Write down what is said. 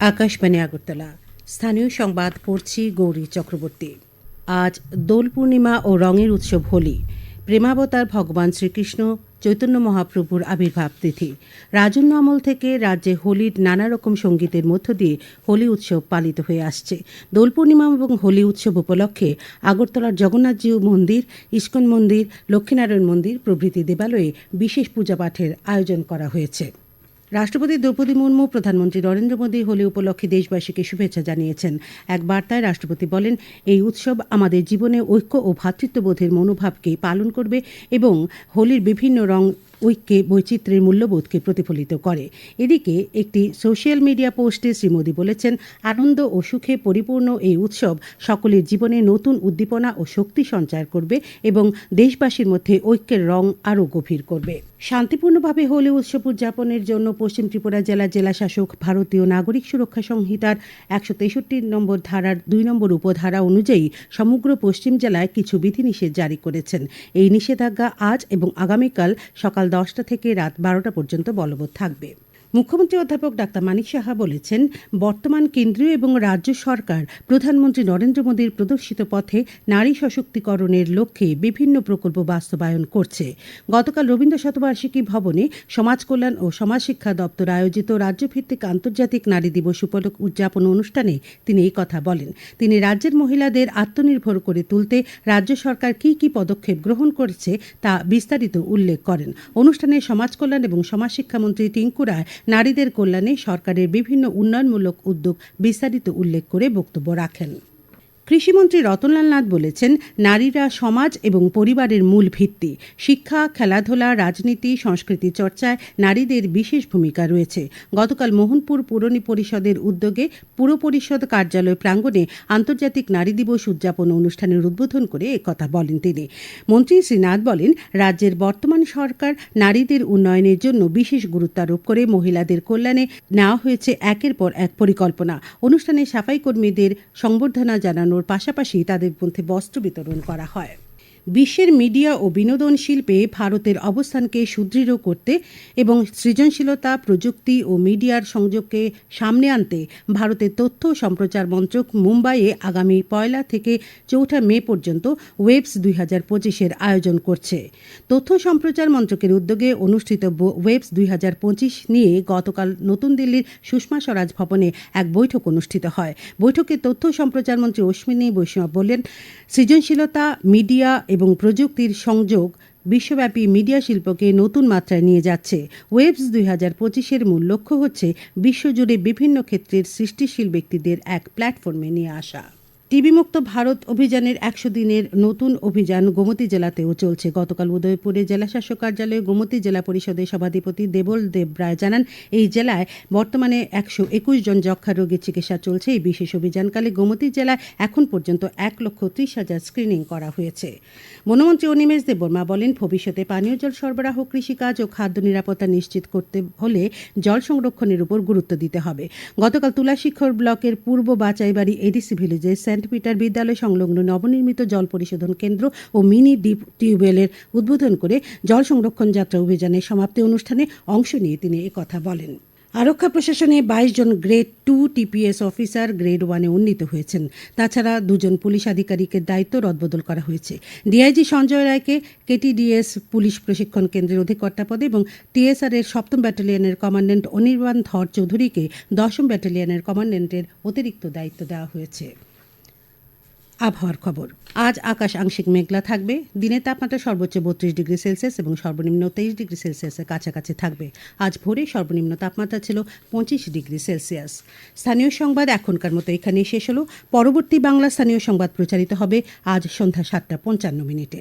আকাশবাণী আগরতলা। স্থানীয় সংবাদ, পড়ছি গৌরী চক্রবর্তী। আজ দোল পূর্ণিমা ও রঙের উৎসব হোলি। প্রেমাবতার ভগবান শ্রীকৃষ্ণ, চৈতন্য মহাপ্রভুর আবির্ভাব তিথি। রাজন্য আমল থেকে রাজ্যে হোলির নানা রকম সঙ্গীতের মধ্য দিয়ে হোলি উৎসব পালিত হয়ে আসছে। দোল পূর্ণিমা এবং হোলি উৎসব উপলক্ষে আগরতলার জগন্নাথজিউ মন্দির, ইস্কন মন্দির, লক্ষ্মীনারায়ণ মন্দির প্রভৃতি দেবালয়ে বিশেষ পূজাপাঠের আয়োজন করা হয়েছে। রাষ্ট্রপতি দ্রৌপদী মুর্মু, প্রধানমন্ত্রী নরেন্দ্র মোদী হোলি উপলক্ষে দেশবাসীকে শুভেচ্ছা জানিয়েছেন। এক বার্তায় রাষ্ট্রপতি বলেন, এই উৎসব আমাদের জীবনে ঐক্য ও ভ্রাতৃত্ববোধের মনোভাবকে পালন করবে এবং হোলির বিভিন্ন রং ঐক্যে বৈচিত্র্যের মূল্যবোধকে প্রতিফলিত করে। এদিকে একটি সোশ্যাল মিডিয়া পোস্টে শ্রী মোদী বলেছেন, আনন্দ ও সুখে পরিপূর্ণ এই উৎসব সকলের জীবনে নতুন উদ্দীপনা ও শক্তি সঞ্চার করবে এবং দেশবাসীর মধ্যে ঐক্যের রং আরও গভীর করবে। শান্তিপূর্ণভাবে হোলি উৎসব উদযাপনের জন্য পশ্চিম ত্রিপুরা জেলা জেলা শাসক ভারতীয় নাগরিক সুরক্ষা সংহিতার একশো তেষট্টি নম্বর ধারার দুই নম্বর উপধারা অনুযায়ী সমগ্র পশ্চিম জেলায় কিছু বিধিনিষেধ জারি করেছেন। এই নিষেধাজ্ঞা আজ এবং আগামীকাল সকাল দশটা থেকে রাত বারোটা পর্যন্ত বলবৎ থাকবে। মুখ্যমন্ত্রী অধ্যাপক ডাক্তার মানিক সাহা বলেছেন, বর্তমান কেন্দ্রীয় এবং রাজ্য সরকার প্রধানমন্ত্রী নরেন্দ্র মোদীর প্রদর্শিত পথে নারী সশক্তিকরণের লক্ষ্যে বিভিন্ন প্রকল্প বাস্তবায়ন করছে। গতকাল রবীন্দ্র শতবার্ষিকী ভবনে সমাজ কল্যাণ ও সমাজ শিক্ষা দপ্তর আয়োজিত রাজ্যভিত্তিক আন্তর্জাতিক নারী দিবস উপলক্ষ উদযাপন অনুষ্ঠানে তিনি এই কথা বলেন। তিনি রাজ্যের মহিলাদের আত্মনির্ভর করে তুলতে রাজ্য সরকার কি কি পদক্ষেপ গ্রহণ করেছে তা বিস্তারিত উল্লেখ করেন। অনুষ্ঠানে সমাজ কল্যাণ এবং সমাজ শিক্ষামন্ত্রী টিঙ্কু রায় নারীদের কল্যাণে সরকারের বিভিন্ন উন্নয়নমূলক উদ্যোগ বিস্তারিত উল্লেখ করে বক্তব্য রাখেন। কৃষিমন্ত্রী রতনলাল নাথ বলেছেন, নারীরা সমাজ এবং পরিবারের মূল ভিত্তি। শিক্ষা, খেলাধুলা, রাজনীতি, সংস্কৃতি চর্চায় নারীদের বিশেষ ভূমিকা রয়েছে। গতকাল মোহনপুর পুর পরিষদের উদ্যোগে পুর পরিষদ কার্যালয় প্রাঙ্গণে আন্তর্জাতিক নারী দিবস উদযাপন অনুষ্ঠানের উদ্বোধন করে একথা বলেন তিনি। মন্ত্রী শ্রী নাথ বলেন, রাজ্যের বর্তমান সরকার নারীদের উন্নয়নের জন্য বিশেষ গুরুত্ব আরোপ করে মহিলাদের কল্যাণে নেওয়া হয়েছে একের পর এক পরিকল্পনা। অনুষ্ঠানে সাফাই কর্মীদের সংবর্ধনা পাশাপাশি তাদের মধ্যে বস্ত্র বিতরণ করা হয়। বিশ্বের মিডিয়া ও বিনোদন শিল্পে ভারতের অবস্থানকে সুদৃঢ় করতে এবং সৃজনশীলতা, প্রযুক্তি ও মিডিয়ার সংযোগকে সামনে আনতে ভারতের তথ্য সম্প্রচার মন্ত্রক মুম্বাইয়ে আগামী পয়লা থেকে চৌঠা মে পর্যন্ত ওয়েবস দুই হাজার পঁচিশের আয়োজন করছে। তথ্য সম্প্রচার মন্ত্রকের উদ্যোগে অনুষ্ঠিত ওয়েবস দুই হাজার পঁচিশ নিয়ে গতকাল নতুন দিল্লির সুষমা স্বরাজ ভবনে এক বৈঠক অনুষ্ঠিত হয়। বৈঠকে তথ্য সম্প্রচার মন্ত্রী অশ্বিনী বৈষ্ণব বললেন, সৃজনশীলতা, মিডিয়া এবং প্রযুক্তির সংযোগ বিশ্বব্যাপী মিডিয়া শিল্পকে নতুন মাত্রায় নিয়ে যাচ্ছে। ওয়েবস দুই হাজার পঁচিশের মূল লক্ষ্য হচ্ছে বিশ্বজুড়ে বিভিন্ন ক্ষেত্রের সৃষ্টিশীল ব্যক্তিদের এক প্ল্যাটফর্মে নিয়ে আসা। টিবি মুক্ত ভারত অভিযানের একশো দিনের নতুন অভিযান গোমতী জেলাতেও চলছে। গতকাল উদয়পুরে জেলা শাসক কার্যালয়ে গোমতী জেলা পরিষদের সভাধিপতি দেবল দেব রায় জানান, এই জেলায় বর্তমানে একশো একুশ জন যক্ষা রোগীর চিকিৎসা চলছে। এই বিশেষ অভিযানকালে গোমতী জেলায় এখন পর্যন্ত এক লক্ষ ত্রিশ হাজার স্ক্রিনিং করা হয়েছে। বনমন্ত্রী অনিমেষ দেববর্মা বলেন, ভবিষ্যতে পানীয় জল সরবরাহ, কৃষিকাজ ও খাদ্য নিরাপত্তা নিশ্চিত করতে হলে জল সংরক্ষণের উপর গুরুত্ব দিতে হবে। গতকাল তুলাশিখর ব্লকের পূর্ব বাচাইবাড়ি এডিসি ভিলেজে সেন্ট পিটার বিদ্যালয় সংলগ্ন নবনির্মিত জল পরিশোধন কেন্দ্র ও মিনি ডিপ টিউবওয়েলের উদ্বোধন করে জল সংরক্ষণ যাত্রা অভিযানের সমাপ্তি অনুষ্ঠানে অংশ নিয়ে তিনি একথা বলেন। আরক্ষা প্রশাসনে বাইশ জন grade two TPS officer grade ওয়ানে উন্নীত হয়েছেন। তাছাড়া দুজন পুলিশ আধিকারিকের দায়িত্ব রদবদল করা হয়েছে। ডিআইজি সঞ্জয় রায়কে কেটিডিএস পুলিশ প্রশিক্ষণ কেন্দ্রের অধিকর্তা পদে এবং টিএসআর এর সপ্তম ব্যাটালিয়নের কমান্ড্যান্ট অনির্বাণ ধর চৌধুরীকে দশম ব্যাটালিয়নের কমান্ড্যান্টের অতিরিক্ত দায়িত্ব দেওয়া হয়েছে। আবহাওয়ার খবর। আজ আকাশ আংশিক মেঘলা থাকবে। দিনের তাপমাত্রা সর্বোচ্চ বত্রিশ ডিগ্রি সেলসিয়াস এবং সর্বনিম্ন তেইশ ডিগ্রি সেলসিয়াসের কাছাকাছি থাকবে। আজ ভোরে সর্বনিম্ন তাপমাত্রা ছিল পঁচিশ ডিগ্রি সেলসিয়াস। স্থানীয় সংবাদ এখনকার মতো এখানেই শেষ হলো। পরবর্তী বাংলা স্থানীয় সংবাদ প্রচারিত হবে আজ সন্ধ্যা সাতটা পঞ্চান্ন মিনিটে।